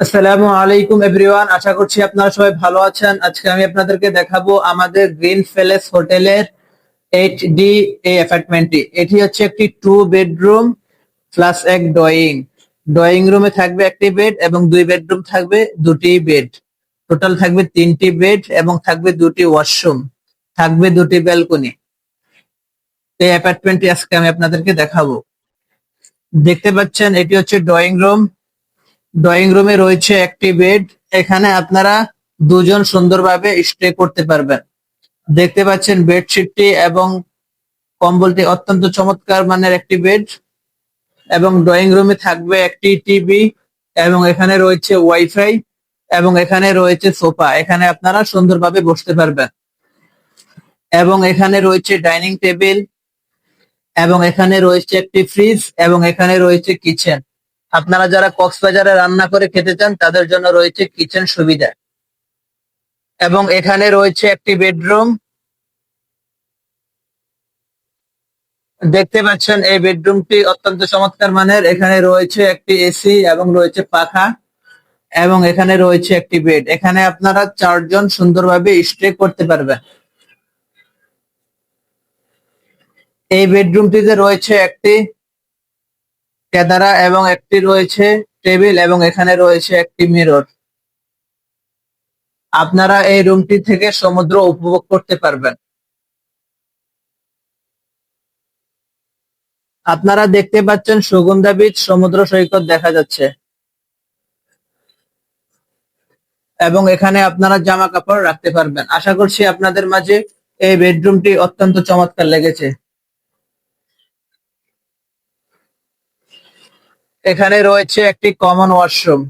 আসসালামু আলাইকুম এভরিওয়ান, আশা করছি আপনারা সবাই ভালো আছেন। আজকে আমি আপনাদেরকে দেখাবো আমাদের গ্রিন প্যালেস হোটেলের এইচ ডি এই অ্যাপার্টমেন্টটি। এটি হচ্ছে একটি টু বেডরুম প্লাস এক ড্রয়িং ড্রয়িং রুমে থাকবে একটি বেড এবং দুই বেডরুম থাকবে দুটি বেড টোটাল থাকবে তিনটি বেড এবং থাকবে দুটি ওয়াশরুম থাকবে দুটি ব্যালকনি এই অ্যাপার্টমেন্টটি আজকে আমি আপনাদেরকে দেখাবো। দেখতে পাচ্ছেন, এটি হচ্ছে ড্রয়িং রুম ড্রয়িং রুমে রয়েছে একটি বেড এখানে আপনারা দুজন সুন্দরভাবে স্টে করতে পারবেন। দেখতে পাচ্ছেন বেডশিটটি এবং কম্বলটি অত্যন্ত চমৎকার মানের একটি বেড এবং ড্রয়িং রুমে থাকবে একটি টিভি এবং এখানে রয়েছে ওয়াইফাই এবং এখানে রয়েছে সোফা এখানে আপনারা সুন্দরভাবে বসতে পারবেন। এবং এখানে রয়েছে ডাইনিং টেবিল এবং এখানে রয়েছে একটি ফ্রিজ এবং এখানে রয়েছে কিচেন আপনারা যারা কক্সবাজারে রান্না করে খেতে চান, তাদের জন্য রয়েছে কিচেন সুবিধা। এবং এখানে রয়েছে একটি বেডরুম দেখতে পাচ্ছেন, এই বেডরুমটি অত্যন্ত চমৎকার মানের। এখানে রয়েছে একটি এসি এবং রয়েছে পাখা এবং এখানে রয়েছে একটি বেড এখানে আপনারা চারজন সুন্দরভাবে স্টে করতে পারবেন। এই বেডরুমটিতে রয়েছে একটি কেদারা এবং একটি রয়েছে টেবিল এবং এখানে রয়েছে একটি মিরর। আপনারা এই রুমটি থেকে সমুদ্র উপভোগ করতে পারবেন। আপনারা দেখতে পাচ্ছেন সুগন্ধা বীচ সমুদ্র সৈকত দেখা যাচ্ছে। এবং এখানে আপনারা জামা কাপড় রাখতে পারবেন। আশা করছি আপনাদের মাঝে এই বেডরুমটি অত্যন্ত চমৎকার লেগেছে। এখানে রয়েছে একটি কমন ওয়াশরুম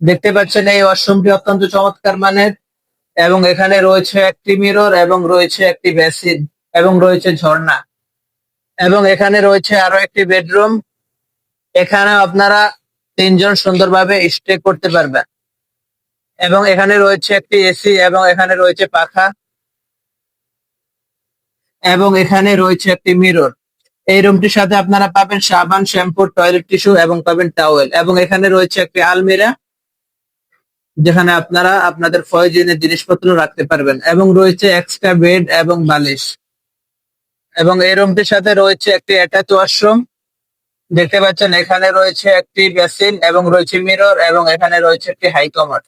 দেখতে পাচ্ছেন এই ওয়াশরুমটি অত্যন্ত চমৎকার মানের এবং এখানে রয়েছে একটি মিরর এবং রয়েছে একটি বেসিন এবং রয়েছে ঝর্ণা। এবং এখানে রয়েছে আরও একটি বেডরুম এখানে আপনারা তিনজন সুন্দরভাবে স্টে করতে পারবেন। এবং এখানে রয়েছে একটি এসি এবং এখানে রয়েছে পাখা। এবং এখানে রয়েছে একটি মিরর এই রুমটির সাথে আপনারা পাবেন সাবান, শ্যাম্পু টয়লেট টিস্যু এবং পাবেন টাওয়েল এবং এখানে রয়েছে একটি আলমিরা, যেখানে আপনারা আপনাদের প্রয়োজনীয় জিনিসপত্র রাখতে পারবেন এবং রয়েছে এক্সট্রা বেড এবং বালিশ এবং এই রুমটির সাথে রয়েছে একটি অ্যাটাচ ওয়াশরুম দেখতে পাচ্ছেন এখানে রয়েছে একটি বেসিন এবং রয়েছে মিরর এবং এখানে রয়েছে একটি হাইকমার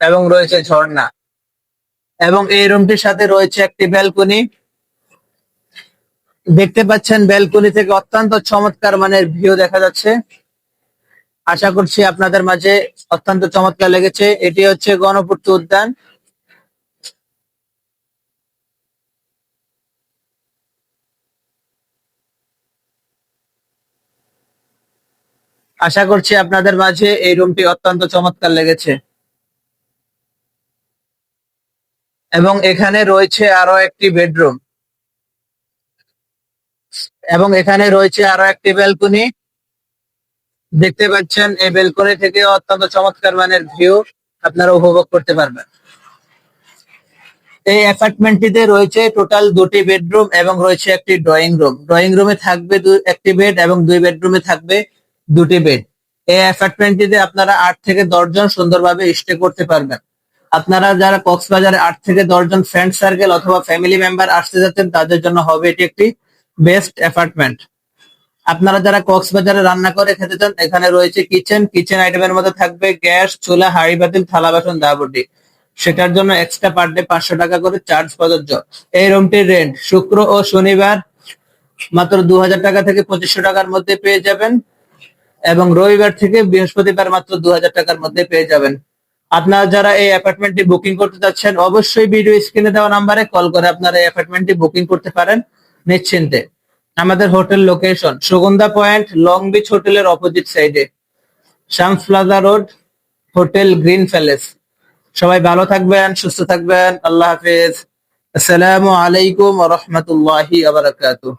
এবং রয়েছে ঝর্ণা এবং এই রুমটির সাথে রয়েছে একটি ব্যালকনি দেখতে পাচ্ছেন ব্যালকনি থেকে অত্যন্ত চমৎকার মানের ভিউ দেখা যাচ্ছে। আশা করছি আপনাদের মাঝে অত্যন্ত চমৎকার লেগেছে। এটি হচ্ছে গণপূর্ত উদ্যান। আশা করছি আপনাদের মাঝে এই রুমটি অত্যন্ত চমৎকার লেগেছে। এবং এখানে রয়েছে আরও একটি বেডরুম। এবং এখানে রয়েছে আরও একটি ব্যালকনি দেখতে পাচ্ছেন, এই ব্যালকনি থেকে অত্যন্ত চমৎকার মানের ভিউ আপনারা উপভোগ করতে পারবেন। এই অ্যাপার্টমেন্টটিতে রয়েছে টোটাল দুটি বেডরুম এবং রয়েছে একটি ড্রয়িং রুম। ড্রয়িং রুমে থাকবে একটি বেড এবং দুই বেডরুমে থাকবে দুটি বেড। এই অ্যাপার্টমেন্টটিতে আপনারা আট থেকে দশজন সুন্দরভাবে স্টে করতে পারবেন। আপনারা যারা কক্সবাজারে আট থেকে দশজন ফ্রেন্ড সার্কেল অথবা ফ্যামিলি মেম্বার আসতে যাচ্ছেন, তাদের জন্য হবে এটি একটি বেস্ট অ্যাপার্টমেন্ট। আপনারা যারা কক্সবাজারে রান্না করে খেতে চান, এখানে রয়েছে কিচেন। কিচেন আইটেমের মধ্যে থাকবে গ্যাস, চুলা, হাড়ি, বাতিল, থালা, বাসন দাবটি সেটার জন্য এক্সট্রা পার ডে পাঁচশো টাকা করে চার্জ প্রযোজ্য। এই রুমটির রেন্ট শুক্র ও শনিবার মাত্র দু হাজার টাকা থেকে পঁচিশশো টাকার মধ্যে পেয়ে যাবেন এবং রবিবার থেকে বৃহস্পতিবার মাত্র দু হাজার টাকার মধ্যে পেয়ে যাবেন। আপনারা যারা এই অ্যাপার্টমেন্টটি বুকিং করতে চাচ্ছেন, অবশ্যই ভিডিও স্ক্রিনে দেওয়া নাম্বারে কল করে আপনারা এই অ্যাপার্টমেন্টটি বুকিং করতে পারেন। নিশ্চিন্তে। আমাদের hotel location Sugandha point, long beach হোটেলের অপোজিট সাইডে Shams plaza road hotel green palace. সবাই ভালো থাকবেন, সুস্থ থাকবেন, আল্লাহ হাফেজ। আসসালামু আলাইকুম রহমতুল্লাহি আবরাকাতুহ